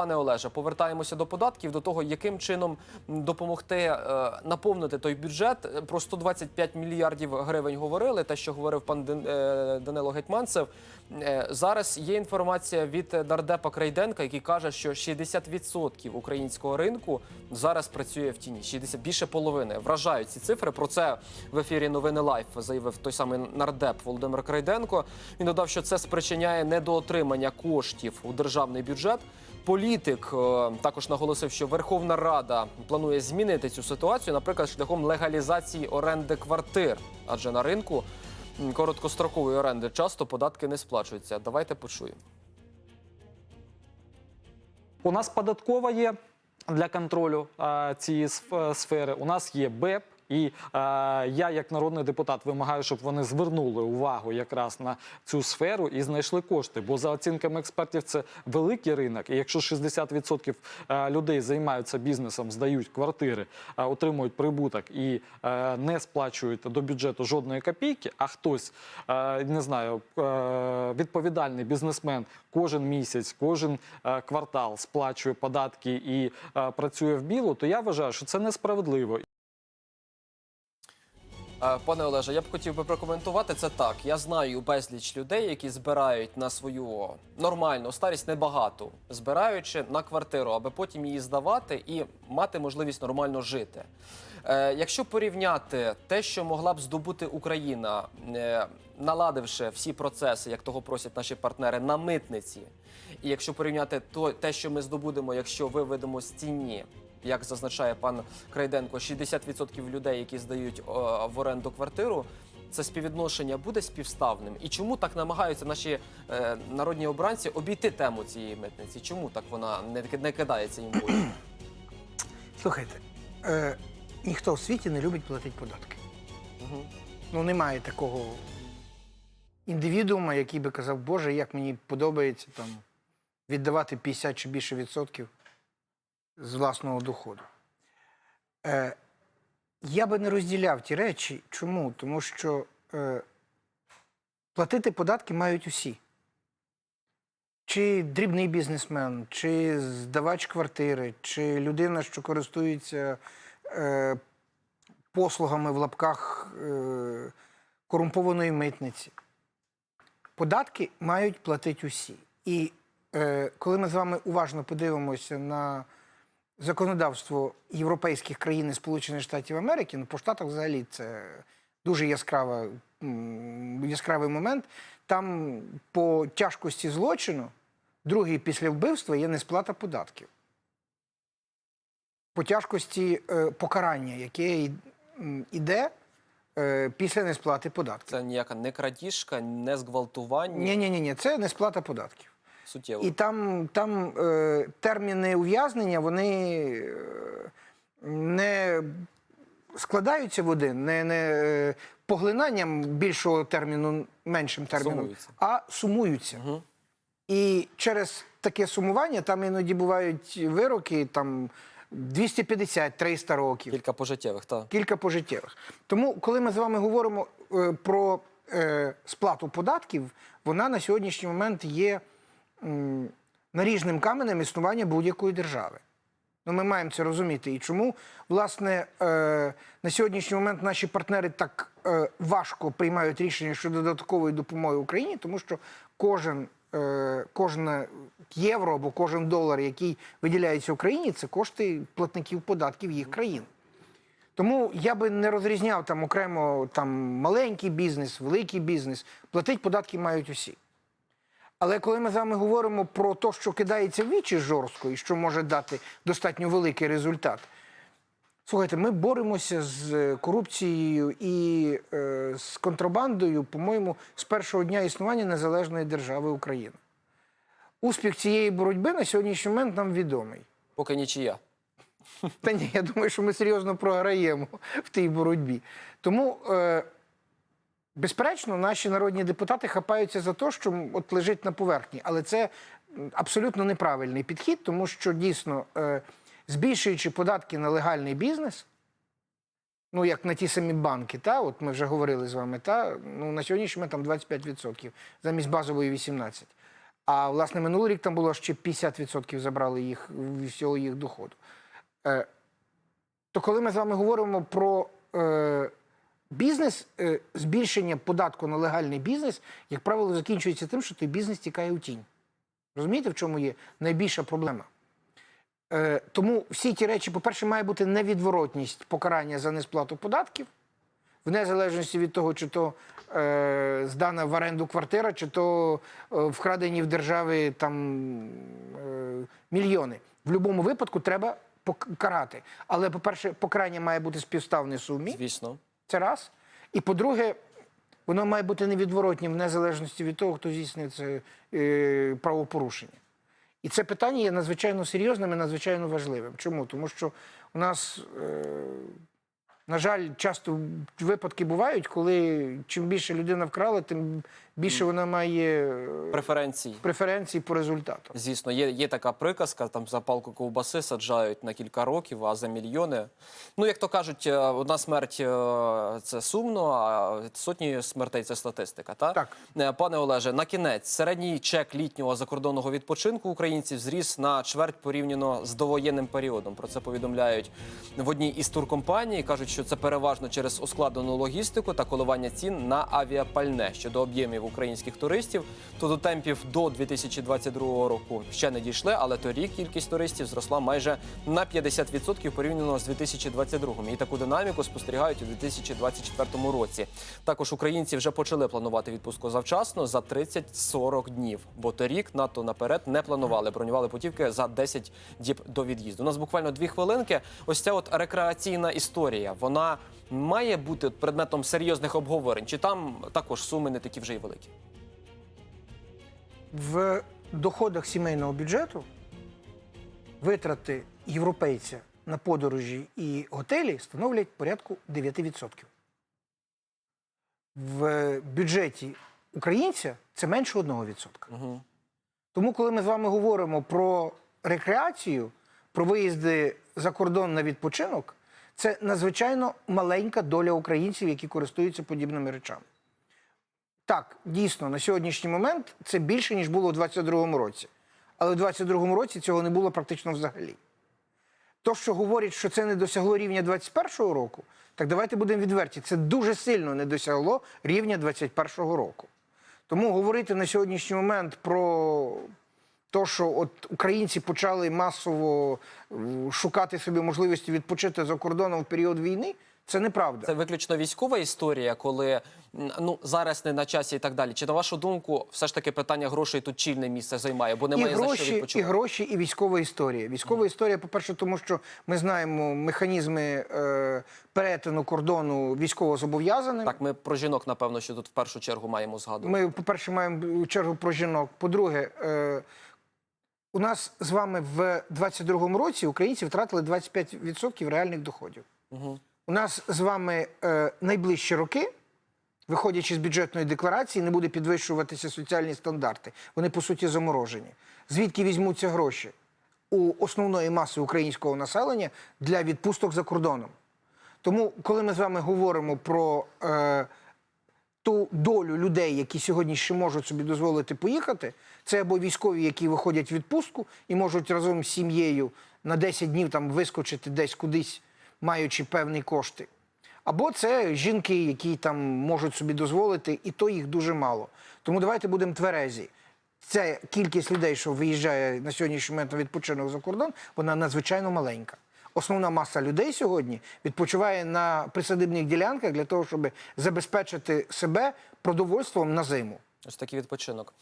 Пане Олеже, повертаємося до податків, до того, яким чином допомогти е, наповнити той бюджет. Про 125 мільярдів гривень говорили. Те, що говорив пан е, Данило Гетьманцев. Е, Зараз є інформація від нардепа Крайденка, який каже, що 60% українського ринку зараз працює в тіні. 60, більше половини. Вражають ці цифри. Про це в ефірі новини Лайф заявив той самий нардеп Володимир Крайденко. Він додав, що це спричиняє недоотримання коштів у державний бюджет. Політик е, також наголосив, що Верховна Рада планує змінити цю ситуацію, наприклад, шляхом легалізації оренди квартир, адже на ринку короткострокової оренди часто податки не сплачуються. Давайте почуємо. У нас податкова є для контролю е, цієї сфери. У нас є БЕП. І е, я, як народний депутат, вимагаю, щоб вони звернули увагу якраз на цю сферу і знайшли кошти. Бо за оцінками експертів, це великий ринок. І якщо 60% е, людей займаються бізнесом, здають квартири, е, отримують прибуток і е, не сплачують до бюджету жодної копійки, а хтось е, не знаю, е, відповідальний бізнесмен кожен місяць, кожен е, квартал сплачує податки і е, працює в білу, то я вважаю, що це несправедливо. Е, Пане Олеже, я б хотів би прокоментувати це так. Я знаю безліч людей, які збирають на свою нормальну старість небагато, збираючи на квартиру, аби потім її здавати і мати можливість нормально жити. Е, якщо порівняти те, що могла б здобути Україна, е, наладивши всі процеси, як того просять наші партнери, на митниці, і якщо порівняти то, те, що ми здобудемо, якщо виведемо з тіні як зазначає пан Крайденко, 60% людей, які здають в оренду квартиру. Це співвідношення буде співставним, і чому так намагаються наші е, народні обранці обійти тему цієї митниці? Чому так вона не, не кидається їм? Слухайте, е, ніхто в світі не любить платити податки. Мгм. Ну, немає такого індивідуума, який би казав, Боже, як мені подобається там віддавати 50 чи більше відсотків з власного доходу. Е, я би не розділяв ті речі. Чому? Тому що е, платити податки мають усі. Чи дрібний бізнесмен, чи здавач квартири, чи людина, що користується е, послугами в лапках е, корумпованої митниці. Податки мають платити усі. І е, коли ми з вами уважно подивимося на законодавство європейських країн і Сполучених Штатів Америки, ну по Штатах взагалі це дуже яскрава, яскравий момент. Там по тяжкості злочину, другий після вбивства є несплата податків. По тяжкості е, покарання, яке й- м, іде е, після несплати податків. Це ніяка не крадіжка, не зґвалтування Ні, ні, ні, ні, це несплата податків. Суттєво. І там, там е, терміни ув'язнення вони е, не складаються в один, не, не е, поглинанням більшого терміну меншим терміном, Сумуються. а сумуються. Мгм. І через таке сумування там іноді бувають вироки там 250-300 років Кілька пожиттєвих, так. кілька пожиттєвих. Тому, коли ми з вами говоримо е, про е, сплату податків, вона на сьогоднішній момент є наріжним каменем існування будь-якої держави. Ну, ми маємо це розуміти. І чому, власне, е, на сьогоднішній момент наші партнери так е, важко приймають рішення щодо додаткової допомоги Україні, тому що кожен, е, кожне євро або кожен долар, який виділяється Україні, це кошти платників податків їх країн. Тому я би не розрізняв там окремо там маленький бізнес, великий бізнес. Платить податки мають усі. Але коли ми з вами говоримо про те, що кидається в вічі жорстко і що може дати достатньо великий результат, слухайте, ми боремося з е, корупцією і е, з контрабандою, по-моєму, з першого дня існування незалежної держави Україна. Успіх цієї боротьби на сьогоднішній момент нам відомий. Поки нічия. Та ні, я думаю, що ми серйозно програємо в тій боротьбі. Тому, е, безперечно, наші народні депутати хапаються за те, що от лежить на поверхні. Але це абсолютно неправильний підхід, тому що дійсно, е, збільшуючи податки на легальний бізнес, ну як на ті самі банки, та, от ми вже говорили з вами, та, ну, на сьогоднішній момент там 25% замість базової 18%. А власне минулий рік там було ще 50% забрали їх всього їх доходу. Е, то коли ми з вами говоримо про е, бізнес, е, збільшення податку на легальний бізнес, як правило, закінчується тим, що той бізнес тікає у тінь. Розумієте, в чому є найбільша проблема? Е, тому всі ті речі, по-перше, має бути невідворотність покарання за несплату податків, в незалежності від того, чи то е, здана в оренду квартира, чи то е, вкрадені в держави там е, мільйони. В будь-якому випадку треба покарати. Але, по-перше, покарання має бути співставне сумі. Звісно. Це раз. І по-друге, воно має бути невідворотнім в незалежності від того, хто здійснює це е, правопорушення. І це питання є надзвичайно серйозним і надзвичайно важливим. Чому? Тому що у нас, е, на жаль, часто випадки бувають, коли чим більше людина вкрала, тим більше вона має е, Преференції. по результату. Звісно, є, є така приказка, там за палку ковбаси саджають на кілька років, а за мільйони. Ну, як то кажуть, е, одна смерть е, це сумно, а сотні смертей це статистика. Та? Так. Е, Пане Олеже, на кінець середній чек літнього закордонного відпочинку українців зріс на чверть порівняно з довоєнним періодом. Про це повідомляють в одній із туркомпаній. кажуть, що це переважно через ускладнену логістику та коливання цін на авіапальне щодо об'ємів українських туристів. То до темпів до 2022 року ще не дійшли, але торік кількість туристів зросла майже на 50% порівняно з 2022. І таку динаміку спостерігають у 2024 році. Також українці вже почали планувати відпустку завчасно за 30-40 днів, бо торік надто наперед не планували, бронювали путівки за 10 діб до від'їзду. У нас буквально дві хвилинки. Ось ця от рекреаційна історія. Вона має бути предметом серйозних обговорень, чи там також суми не такі вже й великі? В доходах сімейного бюджету витрати європейця на подорожі і готелі становлять порядку 9%. В бюджеті українця це менше 1%. Угу. Тому, коли ми з вами говоримо про рекреацію, про виїзди за кордон на відпочинок, це надзвичайно маленька доля українців, які користуються подібними речами. Так, дійсно, на сьогоднішній момент це більше, ніж було у 2022 році. Але у 2022 році цього не було практично взагалі. То, що говорять, що це не досягло рівня 2021 року, так давайте будемо відверті. Це дуже сильно не досягло рівня 2021 року. Тому говорити на сьогоднішній момент про те, що от українці почали масово шукати собі можливості відпочити за кордоном в період війни, це неправда. Це виключно військова історія, коли ну зараз не на часі і так далі. Чи на вашу думку, все ж таки питання грошей тут чільне місце займає, бо і немає за що гроші, і гроші, і військова історія. Військова історія, по-перше, тому що ми знаємо механізми е, перетину кордону військово військовозобов'язаним. Так, ми про жінок, напевно, що тут в першу чергу маємо згадувати. Ми, по-перше, маємо чергу про жінок. По-друге, е, у нас з вами в 22-му році українці втратили 25% реальних доходів. Угу. У нас з вами е, найближчі роки, виходячи з бюджетної декларації, не буде підвищуватися соціальні стандарти. Вони по суті заморожені. Звідки візьмуться гроші у основної маси українського населення для відпусток за кордоном? Тому, коли ми з вами говоримо про е, ту долю людей, які сьогодні ще можуть собі дозволити поїхати, це або військові, які виходять в відпустку і можуть разом з сім'єю на 10 днів там вискочити десь кудись, маючи певні кошти. Або це жінки, які там можуть собі дозволити, і то їх дуже мало. Тому давайте будемо тверезі. Ця кількість людей, що виїжджає на сьогоднішній момент на відпочинок за кордон, вона надзвичайно маленька. Основна маса людей сьогодні відпочиває на присадибних ділянках для того, щоб забезпечити себе продовольством на зиму. Ось такий відпочинок.